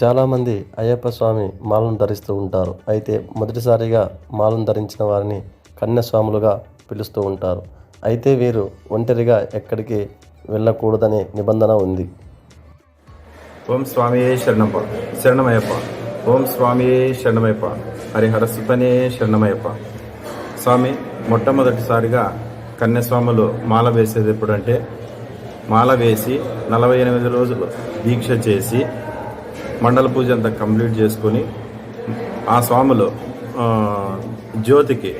చాలామంది అయ్యప్ప స్వామి మాలను ధరిస్తూ ఉంటారు. అయితే మొదటిసారిగా మాలను ధరించిన వారిని కన్యాస్వాములుగా పిలుస్తూ ఉంటారు. అయితే వీరు ఒంటరిగా ఎక్కడికి వెళ్ళకూడదనే నిబంధన ఉంది. ఓం స్వామియే శరణప్ప శరణమయ్యప్ప. ఓం స్వామియే శరణమయ్యప్ప. హరిహర సుతనే శరణమయ్యప్ప. స్వామి మొట్టమొదటిసారిగా కన్యాస్వాములు మాల వేసేది ఎప్పుడంటే మాల వేసి నలభై ఎనిమిది రోజులు దీక్ష చేసి మండల పూజ అంతా కంప్లీట్ చేసుకొని ఆ స్వాములు జ్యోతికి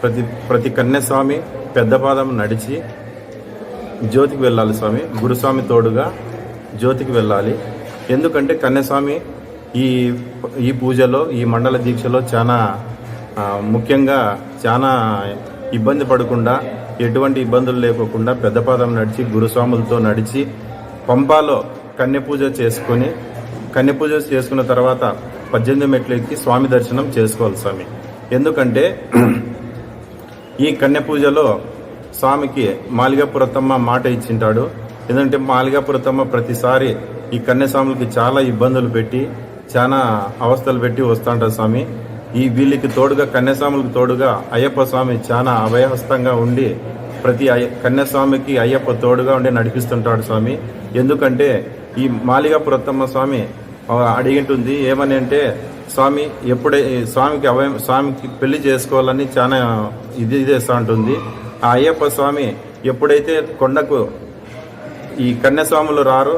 ప్రతి ప్రతి కన్యస్వామి పెద్ద పాదం నడిచి జ్యోతికి వెళ్ళాలి స్వామి. గురుస్వామి తోడుగా జ్యోతికి వెళ్ళాలి. ఎందుకంటే కన్యస్వామి ఈ ఈ పూజలో ఈ మండల దీక్షలో చాలా ముఖ్యంగా చాలా ఇబ్బంది పడకుండా ఎటువంటి ఇబ్బందులు లేకోకుండా పెద్ద పాదం నడిచి గురుస్వాములతో నడిచి పంపాలో కన్య పూజ చేసుకొని కన్య పూజ చేసుకున్న తర్వాత పద్దెనిమిది మెట్లు ఎక్కి స్వామి దర్శనం చేసుకోవాలి స్వామి. ఎందుకంటే ఈ కన్యపూజలో స్వామికి మాలిగాపురతమ్మ మాట ఇచ్చింటాడు. ఎందుకంటే మాలిగాపురతమ్మ ప్రతిసారి ఈ కన్యస్వాములకి చాలా ఇబ్బందులు పెట్టి చాలా అవస్థలు పెట్టి వస్తుంటారు స్వామి. ఈ వీళ్ళకి తోడుగా కన్యస్వాములకు తోడుగా అయ్యప్ప స్వామి చాలా అభయహస్తంగా ఉండి ప్రతి అయ్య- కన్యస్వామికి అయ్యప్ప తోడుగా ఉండి నడిపిస్తుంటాడు స్వామి. ఎందుకంటే ఈ మాలిగాపురత్తమ్మ స్వామి అడిగింటుంది ఏమని అంటే స్వామి ఎప్పుడే స్వామికి అభయం స్వామికి పెళ్ళి చేసుకోవాలని చాలా ఇది చేస్తూ ఉంటుంది ఆ అయ్యప్ప స్వామి ఎప్పుడైతే కొండకు ఈ కన్యాస్వాములు రారో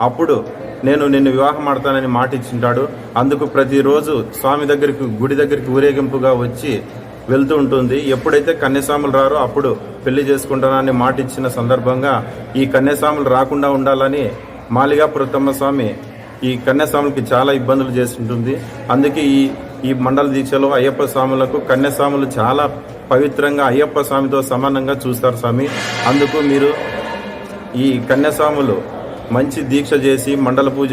అప్పుడు నేను నిన్ను వివాహం ఆడతానని మాట ఇచ్చింటాడు. అందుకు ప్రతిరోజు స్వామి దగ్గరికి గుడి దగ్గరికి ఊరేగింపుగా వచ్చి వెళ్తూ ఉంటుంది. ఎప్పుడైతే కన్యాస్వాములు రారో అప్పుడు పెళ్ళి చేసుకుంటానని మాట ఇచ్చిన సందర్భంగా ఈ కన్యాస్వాములు రాకుండా ఉండాలని మాలిగా పురతమ్మ స్వామి ఈ కన్యాస్వాములకి చాలా ఇబ్బందులు చేస్తుంటుంది. అందుకే ఈ ఈ మండల దీక్షలో అయ్యప్ప స్వాములకు కన్యాస్వాములు చాలా పవిత్రంగా అయ్యప్ప స్వామితో సమానంగా చూస్తారు స్వామి. అందుకు మీరు ఈ కన్యాస్వాములు మంచి దీక్ష చేసి మండల పూజ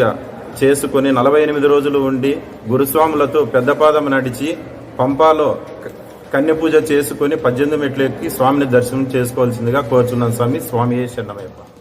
చేసుకొని నలభై ఎనిమిది రోజులు ఉండి గురుస్వాములతో పెద్దపాదం నడిచి పంపాలో కన్య పూజ చేసుకుని పద్దెనిమిది మెట్లు ఎక్కి స్వామిని దర్శనం చేసుకోవాల్సిందిగా కోరుచున్నాను స్వామి. స్వామి శరణమయ్యప్ప.